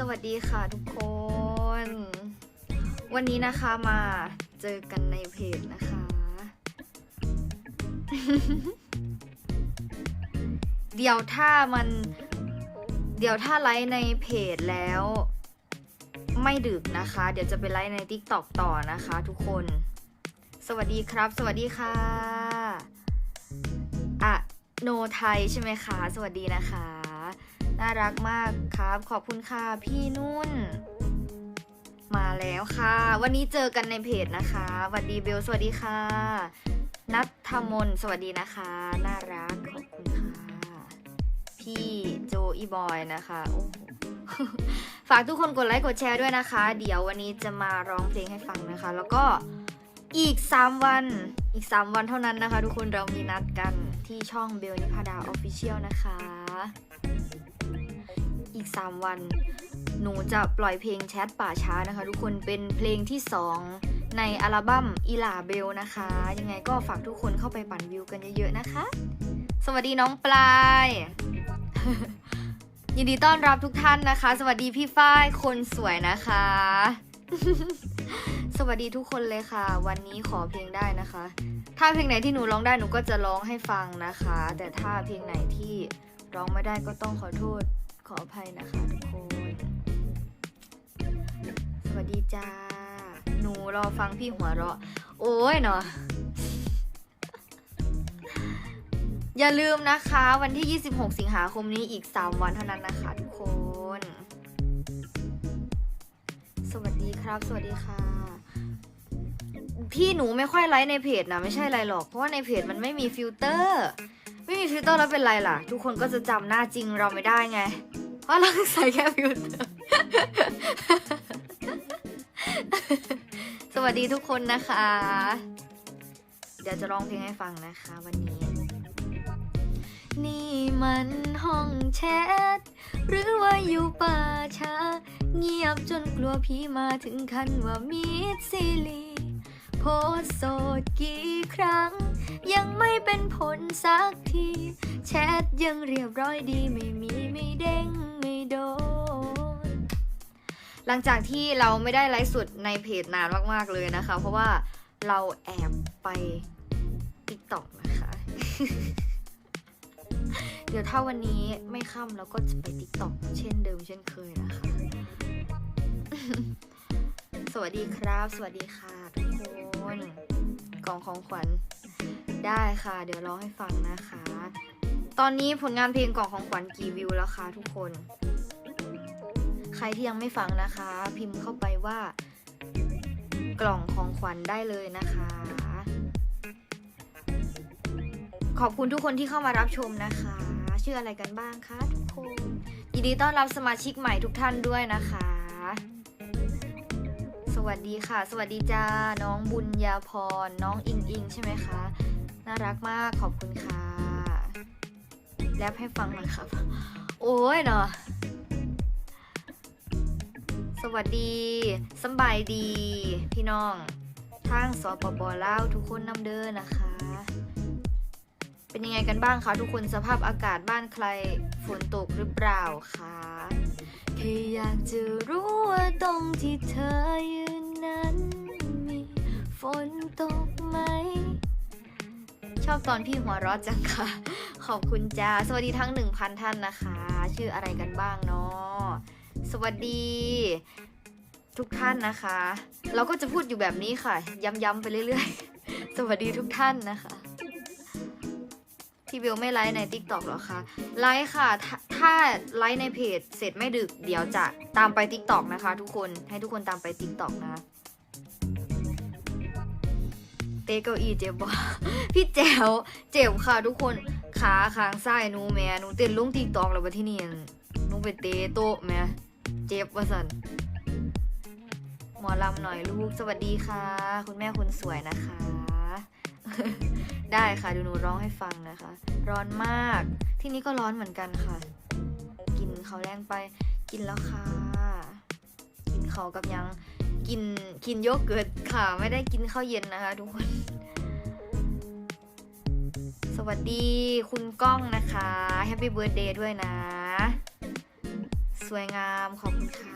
สวัสดีค่ะทุกคน วันนี้นะคะมาเจอกันในเพจนะคะ เดี๋ยวถ้ามัน เดี๋ยวถ้าไลฟ์ในเพจแล้ว ไม่ดึกนะคะ เดี๋ยวจะไปไลฟ์ใน t ิ k t o k ต่อนะคะทุกคน สวัสดีครับ สวัสดีค่ะอะโนไทยใช่ไหมคะ สวัสดีนะคะ น่ารักมากครับ ขอบคุณค่ะพี่นุ่น มาแล้วค่ะ วันนี้เจอกันในเพจนะคะสวัสดีเบลสวัสดีค่ะนัทธมนสวัสดีนะคะ น่ารักขอบคุณค่ะ พี่โจอีบอยนะคะโอ้โหฝากทุกคนกดไลค์กดแชร์ด้วยนะคะ เดี๋ยววันนี้จะมาร้องเพลงให้ฟังนะคะ แล้วก็อีก 3 วันอีก 3 วันเท่านั้นนะคะ ทุกคนเรามีนัดกันที่ช่องเบลนิพาดาออฟฟิเชียลนะคะ อีก 3 วัน หนูจะปล่อยเพลงแชทป่าช้านะคะ ทุกคนเป็นเพลงที่ 2 ในอัลบั้มอีลาเบลนะคะ ยังไงก็ฝากทุกคนเข้าไปปั่นวิวกันเยอะๆนะคะ สวัสดีน้องปลาย ยินดีต้อนรับทุกท่านนะคะ สวัสดีพี่ฝ้ายคนสวยนะคะ สวัสดีทุกคนเลยค่ะ วันนี้ขอเพลงได้นะคะ ถ้าเพลงไหนที่หนูร้องได้หนูก็จะร้องให้ฟังนะคะ แต่ถ้าเพลงไหนที่ร้องไม่ได้ก็ต้องขอโทษ ขออภัยนะคะทุกคน สวัสดีจ้า หนูรอฟังพี่หัวเราะ โอ้ยเนาะอย่าลืมนะคะ วันที่ 26 สิงหาคมนี้อีก 3 วันเท่านั้นนะคะทุกคน สวัสดีครับ สวัสดีค่ะที่หนูไม่ค่อยไลฟ์ในเพจนะ ไม่ใช่ไรหรอก เพราะว่าในเพจมันไม่มีฟิลเตอร์ ไม่มีฟิลเตอร์แล้วเป็นไรล่ะ ทุกคนก็จะจำหน้าจริงเราไม่ได้ไง เพราะเราใส่แค่ฟิลเตอร์สวัสดีทุกคนนะคะ เดี๋ยวจะร้องเพลงให้ฟังนะคะ วันนี้ นี่มันห้องแชท หรือว่าอยู่ป่าช้า เงียบจนกลัวผีมาถึงขั้นว่ามีซีรีโพสโสดกี่ครั้ง ยังไม่เป็นผลสักที แชทยังเรียบร้อยดีไม่มีไม่เด้ง โดน หลังจากที่เราไม่ได้ไลฟ์สดในเพจนานมากๆเลยนะคะ เพราะว่าเราแอบไป TikTok นะคะ เดี๋ยวถ้าวันนี้ไม่ค่ำเราก็จะไป TikTok เช่นเดิมเช่นเคยนะคะ สวัสดีครับ สวัสดีค่ะทุกคนกล่องของขวัญได้ค่ะ เดี๋ยวร้องให้ฟังนะคะ ตอนนี้ผลงานเพลงกล่องของขวัญกี่วิวแล้วคะทุกคน รที่ยังไม่ฟังนะคะ พิมพ์เข้าไปว่ากล่องของขวัญได้เลยนะคะ ขอบคุณทุกคนที่เข้ามารับชมนะคะ ชื่ออะไรกันบ้างคะทุกคน ยินดีต้อนรับสมาชิกใหม่ทุกท่านด้วยนะคะ สวัสดีค่ะ สวัสดีจ้า น้องบุญญาพร น้องอิงอิงใช่ไหมคะ น่ารักมาก ขอบคุณค่ะ แรปให้ฟังหน่อยครับ โอ้ยเนาะ สวัสดีสบายดี พี่น้องทางสปปลาวทุกคนนำเด้อนะคะ เป็นยังไงกันบ้างคะทุกคนสภาพอากาศบ้านใครฝนตกหรือเปล่าคะแค่อยากจะรู้ว่าตรงที่เธอยืนนั้นมีฝนตกไหม ชอบตอนพี่หัวร้อจังค่ะ ขอบคุณจ้า สวัสดีทั้ง 1,000 ท่านนะคะ ชื่ออะไรกันบ้างเนาะ สวัสดี ทุกท่านนะคะ เราก็จะพูดอยู่แบบนี้ค่ะ ย้ำๆไปเรื่อยๆ สวัสดีทุกท่านนะคะพี่เบลไม่ไลฟ์ใน t ิ k t o k หรอคะไลฟ์ค่ะถถ้าไลฟ์ในเพจเสร็จไม่ดึก เดี๋ยวจะตามไป t ิ k t o k นะคะ ทุกคนให้ทุกคนตามไป t ิ k t o k นะเตะเก้าอี้เจ็บบ่พี่แจ๋วเจ็บค่ะ ทุกคนขาข้างซ้ายหนูแม่หนูเต้นลงติ๊กตอกแล้วบัดที่นี่ ไปเตะโต๊ะแม่เจ็บว่าสันหมอลำหน่อยลูกสวัสดีค่ะ คุณแม่คนสวยนะคะ ได้ค่ะดูหนูร้องให้ฟังนะคะ ร้อนมาก ที่นี่ก็ร้อนเหมือนกันค่ะ กินเขาวแรงไปกินแล้วค่ะ กินเขาวกับยังกินกินโยเกิร์ตค่ะ ไม่ได้กินข้าวเย็นนะคะทุกคนสวัสดีคุณก้องนะคะแฮปปี้เบิร์ดเดย์ด้วยนะ สวยงามขอบคุณค่ะ